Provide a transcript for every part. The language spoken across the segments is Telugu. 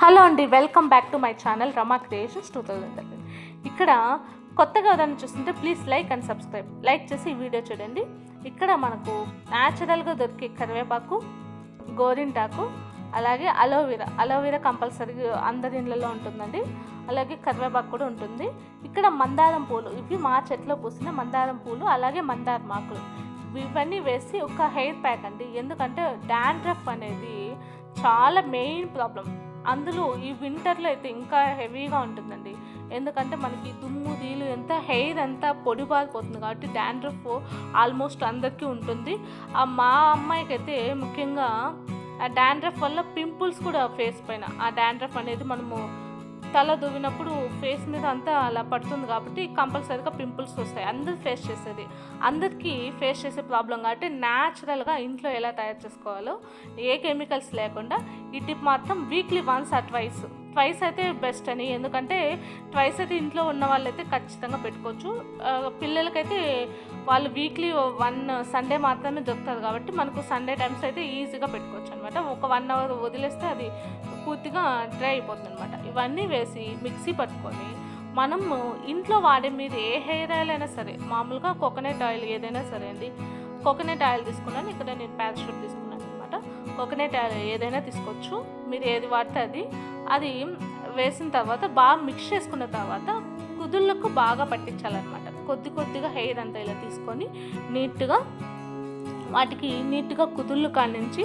హలో అండి welcome back to my channel Rama creations two thousand ఇక్కడ కొత్తగా ఏదైనా చూస్తుంటే please like and subscribe. Like చేసి ఈ వీడియో చూడండి. ఇక్కడ మనకు న్యాచురల్గా దొరికే కరివేపాకు గోరింటాకు అలాగే అలోవెరా. అలోవెరా కంపల్సరీగా అందరి ఇళ్ళలో ఉంటుందండి. అలాగే కరివేపాకు కూడా ఉంటుంది. ఇక్కడ మందారం పూలు ఇవి మా చెట్లో పూసిన మందారం పూలు అలాగే మందారం ఆకులు ఇవన్నీ వేసి ఒక హెయిర్ ప్యాక్ అండి. ఎందుకంటే డాండ్రఫ్ అనేది చాలా మెయిన్ ప్రాబ్లం అందులో ఈ వింటర్లో అయితే ఇంకా హెవీగా ఉంటుందండి. ఎందుకంటే మనకి దుమ్ము దీలు ఎంత హెయిర్ అంతా పొడిబారిపోతుంది కాబట్టి డాండ్రఫ్ ఆల్మోస్ట్ అందరికీ ఉంటుంది. ఆ మా అమ్మాయికి అయితే ముఖ్యంగా ఆ డాండ్రఫ్ వల్ల పింపుల్స్ కూడా ఫేస్ పైన ఆ డాండ్రఫ్ అనేది మనము తల దువ్వినప్పుడు ఫేస్ మీద అంతా అలా పడుతుంది కాబట్టి కంపల్సరీగా పింపుల్స్ వస్తాయి. అందరు ఫేస్ చేసేది. అందరికీ ఫేస్ చేసే ప్రాబ్లం కాబట్టి న్యాచురల్గా ఇంట్లో ఎలా తయారు చేసుకోవాలో ఏ కెమికల్స్ లేకుండా ఈ టిప్ మాత్రం వీక్లీ వన్స్ ఆ ట్వైస్ ట్వైస్ అయితే బెస్ట్ అని. ఎందుకంటే ట్వైస్ అయితే ఇంట్లో ఉన్న వాళ్ళైతే ఖచ్చితంగా పెట్టుకోవచ్చు. పిల్లలకైతే వాళ్ళు వీక్లీ వన్ సండే మాత్రమే దొరుకుతుంది కాబట్టి మనకు సండే టైమ్స్ అయితే ఈజీగా పెట్టుకోవచ్చు అనమాట ఒక వన్ అవర్ వదిలేస్తే అది పూర్తిగా డ్రై అయిపోతుంది అనమాట ఇవన్నీ వేసి మిక్సీ పట్టుకొని మనము ఇంట్లో వాడే మీరు ఏ హెయిర్ ఆయిల్ అయినా సరే మామూలుగా కోకోనట్ ఆయిల్ ఏదైనా సరే అండి కోకోనట్ ఆయిల్ తీసుకున్నాను ఇక్కడ నేను పారాషూట్ తీసుకున్నాను అనమాట కోకోనట్ ఆయిల్ ఏదైనా తీసుకోవచ్చు మీరు ఏది వాడితే అది. అది వేసిన తర్వాత బాగా మిక్స్ చేసుకున్న తర్వాత కుదుళ్ళకు బాగా పట్టించాలన్నమాట. కొద్ది కొద్దిగా హెయిర్ అంతా ఇలా తీసుకొని నీట్గా వాటికి నీట్గా కుదుళ్ళు కానించి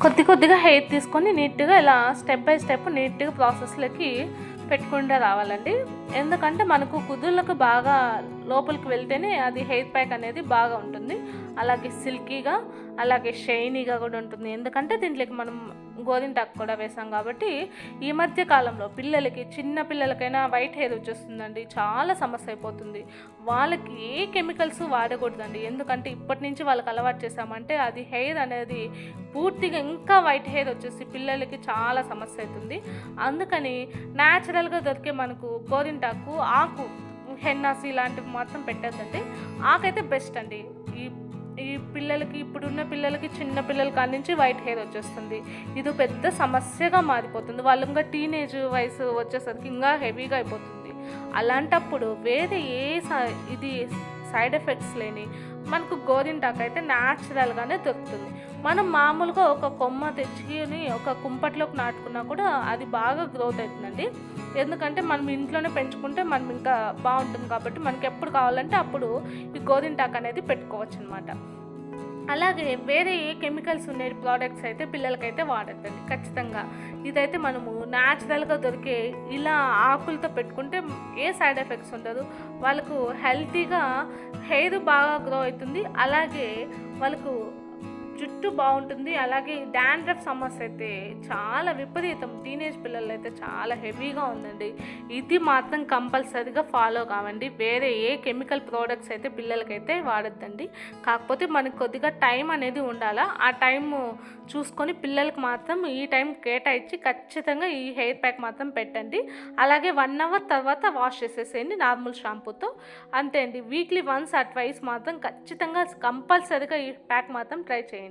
కొద్ది కొద్దిగా హెయిర్ తీసుకొని నీట్గా ఇలా స్టెప్ బై స్టెప్ నీట్గా ప్రాసెస్లోకి పెట్టుకుంటూ రావాలండి. ఎందుకంటే మనకు కుదుళ్ళకు బాగా లోపలికి వెళ్తేనే అది హెయిర్ ప్యాక్ అనేది బాగా ఉంటుంది. అలాగే సిల్కీగా అలాగే షైనీగా కూడా ఉంటుంది. ఎందుకంటే దీంట్లోకి మనం గోరింటాకు కూడా వేసాం కాబట్టి ఈ మధ్య కాలంలో పిల్లలకి చిన్న పిల్లలకైనా వైట్ హెయిర్ వచ్చేస్తుందండి. చాలా సమస్య అయిపోతుంది. వాళ్ళకి ఏ కెమికల్స్ వాడకూడదండి. ఎందుకంటే ఇప్పటి నుంచి వాళ్ళకి అలవాటు చేసామంటే అది హెయిర్ అనేది పూర్తిగా ఇంకా వైట్ హెయిర్ వచ్చేసి పిల్లలకి చాలా సమస్య అవుతుంది. అందుకని న్యాచురల్గా దొరికే మనకు గోరింటాకు ఆకు హెన్నాసి ఇలాంటివి మాత్రం పెట్టద్దండి. ఆకైతే బెస్ట్ అండి. ఈ ఈ పిల్లలకి ఇప్పుడున్న పిల్లలకి చిన్న పిల్లల కాడి నుంచి వైట్ హెయిర్ వచ్చేస్తుంది. ఇది పెద్ద సమస్యగా మారిపోతుంది. వాళ్ళు ఇంకా టీనేజ్ వయసు వచ్చేసరికి ఇంకా హెవీగా అయిపోతుంది. అలాంటప్పుడు వేరే ఏ స- ఇది సైడ్ ఎఫెక్ట్స్ లేని మనకు గోరింటాకు అయితే న్యాచురల్గానే దొరుకుతుంది. మనం మామూలుగా ఒక కొమ్మ తెచ్చుకొని ఒక కుంపట్లోకి నాటుకున్నా కూడా అది బాగా గ్రోత్ అవుతుందండి. ఎందుకంటే మనం ఇంట్లోనే పెంచుకుంటే మనం ఇంకా బాగుంటుంది కాబట్టి మనకి ఎప్పుడు కావాలంటే అప్పుడు ఈ గోరింటాకు అనేది పెట్టుకోవచ్చు అనమాట అలాగే వేరే ఏ కెమికల్స్ ఉండే ప్రోడక్ట్స్ అయితే పిల్లలకైతే వాడద్దండి ఖచ్చితంగా. ఇదైతే మనము న్యాచురల్గా దొరికే ఇలా ఆకులతో పెట్టుకుంటే ఏ సైడ్ ఎఫెక్ట్స్ ఉండదు. వాళ్ళకు హెల్తీగా హెయిర్ బాగా గ్రో అవుతుంది. అలాగే వాళ్ళకు జుట్టు బాగుంటుంది. అలాగే డాండ్రఫ్ సమస్య అయితే చాలా విపరీతం. టీనేజ్ పిల్లలు అయితే చాలా హెవీగా ఉందండి. ఇది మాత్రం కంపల్సరీగా ఫాలో కావండి. వేరే ఏ కెమికల్ ప్రోడక్ట్స్ అయితే పిల్లలకైతే వాడద్దండి. కాకపోతే మనకు కొద్దిగా టైం అనేది ఉండాలా. ఆ టైం చూసుకొని పిల్లలకు మాత్రం ఈ టైం కేటాయించి ఖచ్చితంగా ఈ హెయిర్ ప్యాక్ మాత్రం పెట్టండి. అలాగే వన్ అవర్ తర్వాత వాష్ చేసేసేయండి నార్మల్ షాంపూతో. అంతే అండి. వీక్లీ వన్స్ ఆ ట్వైస్ మాత్రం ఖచ్చితంగా కంపల్సరీగా ఈ ప్యాక్ మాత్రం ట్రై చేయండి.